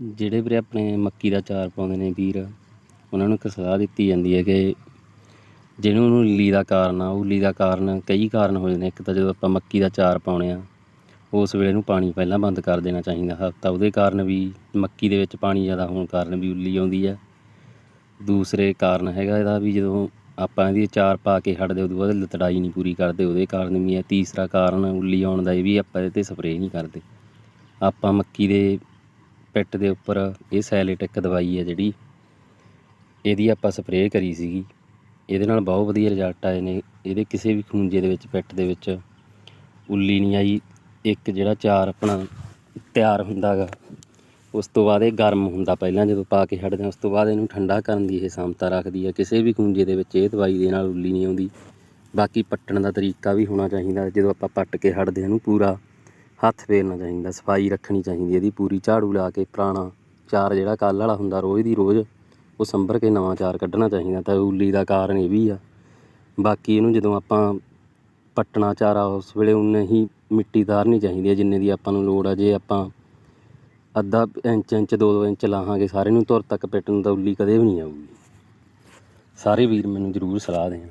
ਜਿਹੜੇ ਵੀਰੇ ਆਪਣੇ ਮੱਕੀ ਦਾ ਚਾਰ ਪਾਉਂਦੇ ਨੇ ਵੀਰ, ਉਹਨਾਂ ਨੂੰ ਇੱਕ ਸਲਾਹ ਦਿੱਤੀ ਜਾਂਦੀ ਹੈ ਕਿ ਜਿਹਨੂੰ ਨੂੰ ਉੱਲੀ ਦਾ ਕਾਰਨ ਆ, ਉੱਲੀ ਦਾ ਕਾਰਨ ਕਈ ਕਾਰਨ ਹੋ ਜਾਂਦੇ ਇੱਕ ਤਾਂ ਜਦੋਂ ਆਪਾਂ ਮੱਕੀ ਦਾ ਚਾਰ ਪਾਉਣੇ ਆ, ਉਸ ਵੇਲੇ ਨੂੰ ਪਾਣੀ ਪਹਿਲਾਂ ਬੰਦ ਕਰ ਦੇਣਾ ਚਾਹੀਦਾ ਹਫਤਾ ਉਹਦੇ ਕਾਰਨ ਵੀ ਮੱਕੀ ਦੇ ਵਿੱਚ ਪਾਣੀ ਜ਼ਿਆਦਾ ਹੋਣ ਕਾਰਨ ਵੀ ਉੱਲੀ ਆਉਂਦੀ ਆ ਦੂਸਰੇ ਕਾਰਨ ਹੈਗਾ ਇਹਦਾ ਵੀ ਜਦੋਂ ਆਪਾਂ ਇਹਦੀ ਚਾਰ ਪਾ ਕੇ ਹਟਦੇ ਉਦੋਂ ਬਾਅਦ ਲਤੜਾਈ ਨਹੀਂ ਪੂਰੀ ਕਰਦੇ, ਉਹਦੇ ਕਾਰਨ ਵੀ ਹੈ। ਤੀਸਰਾ ਕਾਰਨ ਉੱਲੀ ਆਉਣ ਦਾ ਇਹ ਵੀ ਆਪਾਂ ਇਹਦੇ ਤੇ ਸਪਰੇਅ ਨਹੀਂ ਕਰਦੇ। ਆਪਾਂ ਮੱਕੀ ਦੇ ਪਿੱਟ ਦੇ ਉੱਪਰ ਇਹ ਸੈਲੇਟਿਕ ਦਵਾਈ ਹੈ ਜਿਹੜੀ। ਇਹਦੀ ਆਪਾਂ ਸਪਰੇਅ ਕਰੀ ਸੀਗੀ। ਇਹਦੇ ਨਾਲ ਬਹੁਤ ਵਧੀਆ ਰਿਜ਼ਲਟ ਆਏ ਨੇ। ਇਹਦੇ ਕਿਸੇ ਵੀ ਖੂੰਜੇ ਦੇ ਵਿੱਚ ਪਿੱਟ ਦੇ ਵਿੱਚ ਉੱਲੀ ਨਹੀਂ ਆਈ। ਇੱਕ ਜਿਹੜਾ ਚਾਰ ਆਪਣਾ ਤਿਆਰ ਹੁੰਦਾ ਗਾ, ਉਸ ਤੋਂ ਬਾਅਦ ਇਹ ਗਰਮ ਹੁੰਦਾ ਪਹਿਲਾਂ ਜਦੋਂ ਪਾ ਕੇ ਛੱਡਦੇ ਹਾਂ, ਉਸ ਤੋਂ ਬਾਅਦ ਇਹਨੂੰ ਠੰਡਾ ਕਰਨ ਦੀ ਇਹ ਸਮਤਾ ਰੱਖਦੀ ਹੈ। ਕਿਸੇ ਵੀ ਖੂੰਜੇ ਦੇ ਵਿੱਚ ਇਹ ਦਵਾਈ ਦੇ ਨਾਲ ਉੱਲੀ ਨਹੀਂ ਆਉਂਦੀ। ਬਾਕੀ ਪੱਟਣ ਦਾ ਤਰੀਕਾ ਵੀ ਹੋਣਾ ਚਾਹੀਦਾ। ਜਦੋਂ ਆਪਾਂ ਪੱਟ ਕੇ ਛੱਡਦੇ ਹਾਂ ਇਹਨੂੰ ਪੂਰਾ ਹੱਥ ਫੇਰਨਾ ਚਾਹੀਦਾ, ਸਫ਼ਾਈ ਰੱਖਣੀ ਚਾਹੀਦੀ ਇਹਦੀ ਪੂਰੀ ਝਾੜੂ ਲਾ ਕੇ ਪੁਰਾਣਾ ਚਾਰ ਜਿਹੜਾ ਕੱਲ੍ਹ ਵਾਲਾ ਹੁੰਦਾ, ਰੋਜ਼ ਦੀ ਰੋਜ਼ ਉਹ ਸੰਭਰ ਕੇ ਨਵਾਂ ਚਾਰ ਕੱਢਣਾ ਚਾਹੀਦਾ। ਤਾਂ ਉੱਲੀ ਦਾ ਕਾਰਨ ਇਹ ਵੀ ਆ। ਬਾਕੀ ਇਹਨੂੰ ਜਦੋਂ ਆਪਾਂ ਪੱਟਣਾ ਚਾਰਾ ਉਸ ਵੇਲੇ ਉਨੇ ਹੀ ਮਿੱਟੀ ਤਾਰਨੀ ਚਾਹੀਦੀ ਹੈ, ਜਿੰਨੇ ਦੀ ਆਪਾਂ ਨੂੰ ਲੋੜ ਆ। ਜੇ ਆਪਾਂ ਅੱਧਾ ਇੰਚ ਇੰਚ, ਦੋ ਦੋ ਇੰਚ ਲਾਹਾਂਗੇ ਸਾਰੇ ਨੂੰ, ਤੁਰ ਤੱਕ ਪਿੱਟ ਨੂੰ ਤਾਂ ਉੱਲੀ ਕਦੇ ਵੀ ਨਹੀਂ ਆਊਗੀ। ਸਾਰੇ ਵੀਰ ਮੈਨੂੰ ਜ਼ਰੂਰ ਸਲਾਹ ਦੇਣ।